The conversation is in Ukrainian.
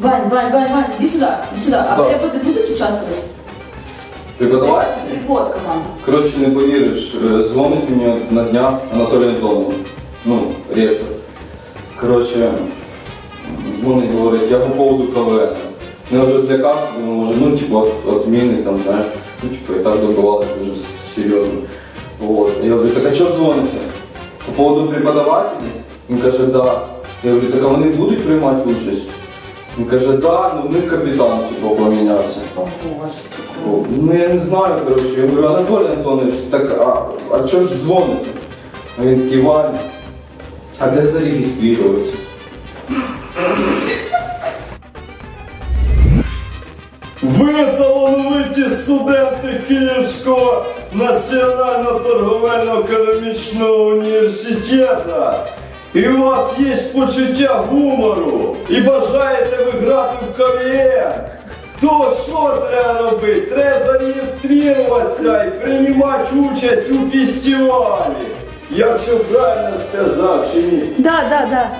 Вань, Вань, Вань, Вань, иди сюда, иди сюда. А Да. преподы будут участвовать? Преподаватель? Препод команда. Коротше, не повіриш, е, дзвонить мені на днях Анатолій Антонов, ну, ректор. Коротше, дзвонить, говорить, я по поводу КВН. Я вже злякався, думаю, може, ну, типу, от, от там, знаєш, ну, типу, і так добивалися дуже серйозно. Вот. Я говорю, так а що дзвоните? По поводу преподавателей? Він каже, да. Я говорю, так а вони будуть приймати участь? Він каже, да, ну ми капітан, типу, помінявся. О, Ну я не знаю, коротше. Я говорю, Анатолій Антонович, так а, а чого ж дзвоните? А він такий Ваня, а де зареєструватися? Ви талановиті студенти Київського національного торговельно-економічного університету. І у вас є почуття гумору і ви в То що треба робити? Треба зареєструватися і приймати участь у фестивалі. Я все правильно сказав чи ні? Да, да, да.